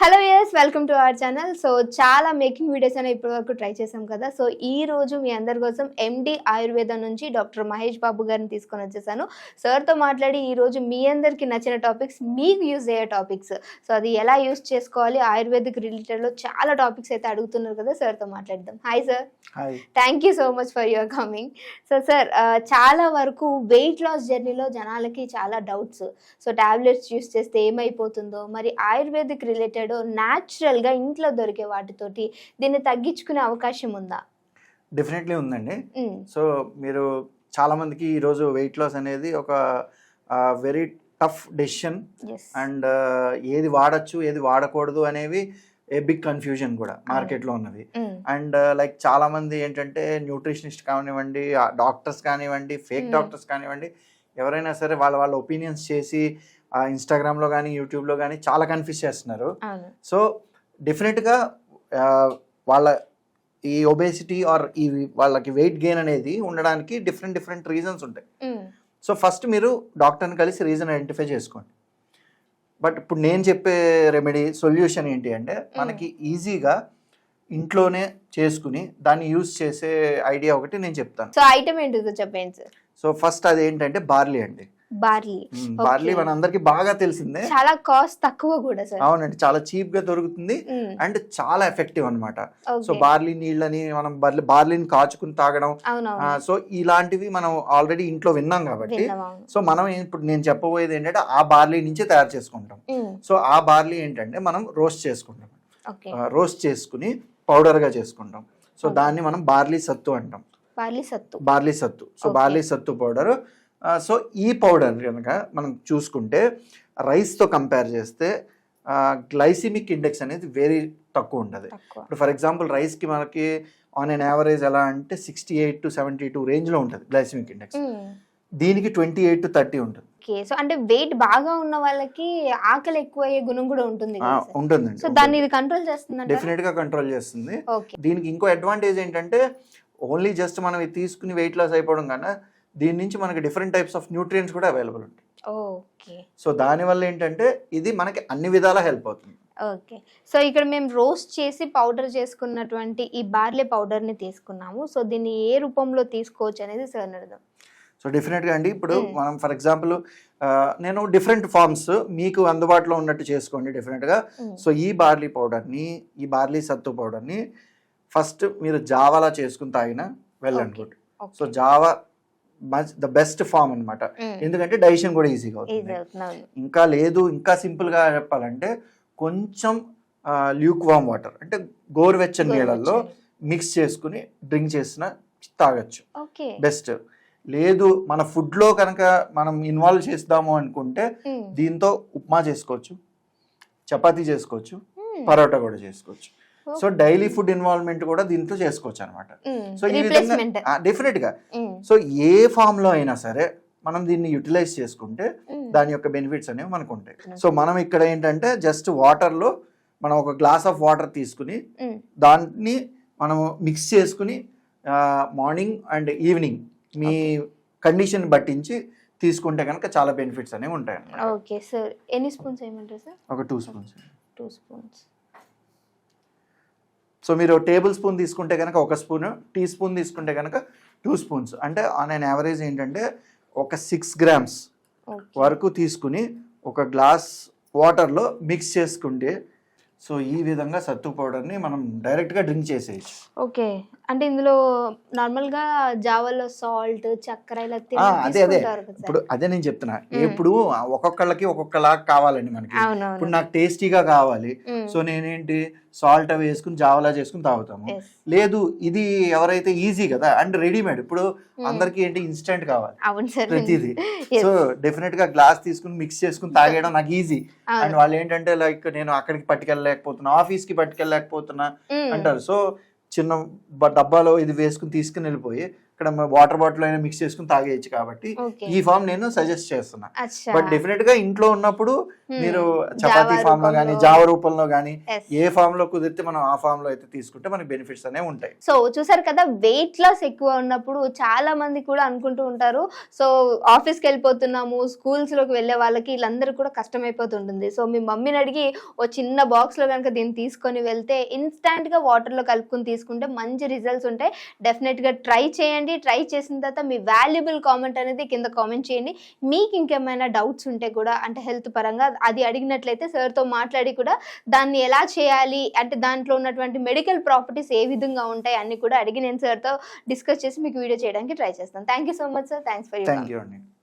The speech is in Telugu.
Hello yes welcome to our channel so చాలా మేకింగ్ వీడియోస్ అనేవి ఇప్పటి వరకు ట్రై చేసాం కదా. సో ఈ రోజు మీ అందరి కోసం ఎండి ఆయుర్వేదం నుంచి డాక్టర్ మహేష్ బాబు గారిని తీసుకొని వచ్చేసాను. సార్తో మాట్లాడి ఈ రోజు మీ అందరికి నచ్చిన టాపిక్స్ మీకు యూజ్ అయ్యే టాపిక్స్ సో అది ఎలా యూజ్ చేసుకోవాలి? ఆయుర్వేదిక్ రిలేటెడ్లో చాలా టాపిక్స్ అయితే అడుగుతున్నారు కదా సార్తో మాట్లాడదాం. Hi sir thank you so much for your coming so sir చాలా వరకు వెయిట్ లాస్ జర్నీలో జనాలకి చాలా డౌట్స్ సో టాబ్లెట్స్ యూస్ చేస్తే ఏమైపోతుందో మరి ఆయుర్వేదిక్ రిలేటెడ్ న్యాచురల్గా ఇంట్లో దొరికే వాటితోటి దీన్ని తగ్గించుకునే అవకాశం ఉందా డెఫినెట్లీ ఉందండి. సో మీరు చాలా మందికి ఈరోజు వెయిట్ లాస్ అనేది ఒక వెరీ టఫ్ డెసిషన్. అండ్ ఏది వాడచ్చు ఏది వాడకూడదు అనేవి ఏ బిగ్ కన్ఫ్యూజన్ కూడా మార్కెట్లో ఉన్నది. అండ్ లైక్ చాలా మంది ఏంటంటే న్యూట్రిషనిస్ట్ కానివ్వండి డాక్టర్స్ కానివ్వండి ఫేక్. డాక్టర్స్ కానివ్వండి ఎవరైనా సరే వాళ్ళ వాళ్ళ ఒపీనియన్స్ చేసి ఇన్స్టాగ్రామ్లో కానీ యూట్యూబ్లో కానీ చాలా కన్ఫ్యూజ్ చేస్తున్నారు. సో డెఫినెట్గా వాళ్ళ ఈ ఒబేసిటీ ఆర్ ఈ వాళ్ళకి వెయిట్ గెయిన్ అనేది ఉండడానికి డిఫరెంట్ డిఫరెంట్ రీజన్స్ ఉంటాయి. సో ఫస్ట్ మీరు డాక్టర్ని కలిసి రీజన్ ఐడెంటిఫై చేసుకోండి. బట్ ఇప్పుడు నేను చెప్పే రెమెడీ సొల్యూషన్ ఏంటి అంటే మనకి ఈజీగా ఇంట్లోనే చేసుకుని దాన్ని యూజ్ చేసే ఐడియా ఒకటి నేను చెప్తాను. సో ఐటమ్ ఏంటిదో చెప్పండి సార్ సో ఫస్ట్ అది ఏంటంటే బార్లీ అండి. Barley barley. మన అందరికి బాగా తెలిసిందే చాలా కాస్ట్ తక్కువ కూడా సార్ అవునండి చాలా చీప్గా దొరుకుతుంది. అండ్ చాలా ఎఫెక్టివ్ అన్నమాట సో. బార్లీ నీళ్ళని మనం బార్లీ బార్లీని కాచుకుని తాగడం సో ఇలాంటివి మనం ఆల్రెడీ ఇంట్లో విన్నాం కాబట్టి. సో మనం ఇప్పుడు నేను చెప్పబోయేది ఏంటంటే ఆ బార్లీ నుంచే తయారు చేసుకుంటాం. సో ఆ బార్లీ ఏంటంటే మనం రోస్ట్ చేసుకుంటాం రోస్ట్ చేసుకుని పౌడర్గా చేసుకుంటాం సో. దాన్ని మనం బార్లీ సత్తు అంటాం barley sattu barley sattu so. Barley sattu powder so ఈ పౌడర్ కనుక మనం చూసుకుంటే రైస్తో కంపేర్ చేస్తే గ్లైసిమిక్ ఇండెక్స్ అనేది వెరీ తక్కువ ఉంటుంది ఇప్పుడు ఫర్ ఎగ్జాంపుల్ రైస్కి మనకి ఆన్ ఎన్ యావరేజ్ ఎలా అంటే sixty eight to seventy two రేంజ్లో ఉంటుంది గ్లైసిమిక్ ఇండెక్స్. దీనికి ట్వంటీ ఎయిట్ టు థర్టీ ఉంటుంది. ఓకే. సో అంటే వెయిట్ బాగా ఉన్న వాళ్ళకి ఆకలి ఎక్కువ అయ్యే గుణం కూడా ఉంటుంది? ఉంటుందండి సో దాన్ని ఇది కంట్రోల్ చేస్తుందంట డెఫినెట్గా కంట్రోల్ చేస్తుంది. దీనికి ఇంకో అడ్వాంటేజ్ ఏంటంటే ఓన్లీ జస్ట్ మనం తీసుకుని వెయిట్ లాస్ అయిపోవడం కన్నా దీని నుంచి మనకి డిఫరెంట్ టైప్స్ ఆఫ్ న్యూట్రియంట్స్ కూడా అవైలబుల్ ఉంటాయి. ఓకే సో దానివల్ల ఏంటంటే ఇది మనకి అన్ని విధాలా హెల్ప్ అవుతుంది. ఓకే సో ఇక్కడ మేము రోస్ట్ చేసి పౌడర్ చేసుకున్నటువంటి ఈ బార్లీ పౌడర్ని తీసుకున్నాము. సో దీన్ని ఏ రూపంలో తీసుకోవచ్చు అనేది సార్ అర్థం సో డెఫినెట్గా అండి ఇప్పుడు Mm. మనం ఫర్ ఎగ్జాంపుల్ నేను డిఫరెంట్ ఫార్మ్స్ మీకు అందుబాటులో ఉన్నట్టు చేసుకోండి డెఫినెట్గా సో ఈ బార్లీ పౌడర్ని ఈ బార్లీ సత్తు పౌడర్ని ఫస్ట్ మీరు జావాలా చేసుకుని తాగినా. Good so java the best form అన్నమాట. ఎందుకంటే డైజెషన్ కూడా ఈజీగా ఈజీ అవుతుంది ఇంకా లేదు ఇంకా సింపుల్గా చెప్పాలంటే కొంచెం ల్యూక్ వామ్ వాటర్ అంటే గోరువెచ్చని నీళ్ళల్లో మిక్స్ చేసుకుని డ్రింక్ చేసిన తాగొచ్చు. బెస్ట్. లేదు మన ఫుడ్లో కనుక మనం ఇన్వాల్వ్ చేస్తాము అనుకుంటే దీంతో ఉప్మా చేసుకోవచ్చు చపాతీ చేసుకోవచ్చు పరోటా కూడా చేసుకోవచ్చు. సో డైలీ ఫుడ్ ఇన్వాల్వ్మెంట్ కూడా దీంట్లో చేసుకోవచ్చు అనమాట సో ఈ విధంగా డెఫినెట్గా సో ఏ ఫామ్లో అయినా సరే మనం దీన్ని యూటిలైజ్ చేసుకుంటే దాని యొక్క బెనిఫిట్స్ అనేవి మనకు ఉంటాయి సో మనం ఇక్కడ ఏంటంటే జస్ట్ వాటర్లో మనం ఒక గ్లాస్ ఆఫ్ వాటర్ తీసుకుని దాన్ని మనము మిక్స్ చేసుకుని మార్నింగ్ అండ్ ఈవినింగ్ మీ కండిషన్ పట్టించి తీసుకుంటే కనుక చాలా బెనిఫిట్స్ అనేవి ఉంటాయి అన్నమాట ఓకే సార్. ఎన్ని స్పూన్స్ వేయమంటారు సార్? ఒక two spoons. Two spoons. So మీరు టేబుల్ స్పూన్ తీసుకుంటే కనుక ఒక స్పూన్ టీ స్పూన్ తీసుకుంటే కనుక టూ స్పూన్స్. అంటే ఆన్ అన్ యావరేజ్ ఏంటంటే ఒక సిక్స్ గ్రామ్స్ వరకు తీసుకుని ఒక గ్లాస్ వాటర్లో మిక్స్ చేసుకుంటే సో ఈ విధంగా సత్తు పౌడర్ని మనం డైరెక్ట్గా డ్రింక్ చేసేయచ్చు. ఓకే. అంటే ఇందులో నార్మల్గా జావాలో సాల్ట్ చక్కెర ఇలా అదే అదే. ఇప్పుడు అదే నేను చెప్తున్నా. మ్మ్. ఇప్పుడు ఒక్కొక్కళ్ళకి ఒక్కొక్కలా కావాలండి మనకి. ఇప్పుడు నాకు టేస్టీగా కావాలి. సో నేనేంటి సాల్ట్ అవి వేసుకుని జావలా చేసుకుని తాగుతాము. లేదు ఇది ఎవరైతే ఈజీ కదా అండ్ రెడీమేడ్ ఇప్పుడు మ్మ్. అందరికి ఏంటి ఇన్స్టెంట్ కావాలి ప్రతిదీ. సో డెఫినెట్గా గ్లాస్ తీసుకుని మిక్స్ చేసుకుని తాగేయడం నాకు ఈజీ అండ్. వాళ్ళు ఏంటంటే లైక్ నేను అక్కడికి పట్టుకెళ్ళలేకపోతున్నా ఆఫీస్కి పట్టుకెళ్ళలేకపోతున్నా మ్మ్. అంటారు సో చిన్న డబ్బాలో ఇది వేసుకుని తీసుకుని వెళ్ళిపోయి ఇక్కడ వాటర్ బాటిల్ అయినా మిక్స్ చేసుకుని తాగేయచ్చు కాబట్టి ఈ ఫామ్ నేను సజెస్ట్ చేస్తున్నా. బట్ డెఫినెట్గా ఇంట్లో ఉన్నప్పుడు Hmm. మీరు చపాతీ ఫామ్లో రూపంలో. జావ రూపంలో Yes. ఏ ఫామ్లో కుదిరితే మనం ఆ ఫామ్లో అయితే తీసుకుంటే మనకి బెనిఫిట్స్ అనేవి ఉంటాయి. సో చూసారు కదా వెయిట్ లాస్ ఎక్కువ ఉన్నప్పుడు చాలా మంది కూడా అనుకుంటూ ఉంటారు. సో ఆఫీస్కి వెళ్ళిపోతున్నాము స్కూల్స్లోకి వెళ్ళే వాళ్ళకి వీళ్ళందరూ కూడా కష్టమైపోతుంటుంది సో మీ మమ్మీని అడిగి ఓ చిన్న బాక్స్లో కనుక దీన్ని తీసుకొని వెళ్తే ఇన్స్టాంట్గా వాటర్లో కలుపుకొని తీసుకుంటే మంచి రిజల్ట్స్ ఉంటాయి. డెఫినెట్గా ట్రై చేయండి. ట్రై చేసిన తర్వాత మీ వాల్యుబుల్ కామెంట్ అనేది కింద కామెంట్ చేయండి. మీకు ఇంకేమైనా డౌట్స్ ఉంటే కూడా అంటే హెల్త్ పరంగా అది అడిగినట్లయితే సార్తో మాట్లాడి కూడా దాన్ని ఎలా చేయాలి అంటే దాంట్లో ఉన్నటువంటి మెడికల్ ప్రాపర్టీస్ ఏ విధంగా ఉంటాయి అన్ని కూడా అడిగి నేను సార్తో డిస్కస్ చేసి మీకు వీడియో చేయడానికి ట్రై చేస్తాను. Thank you so much sir thanks for you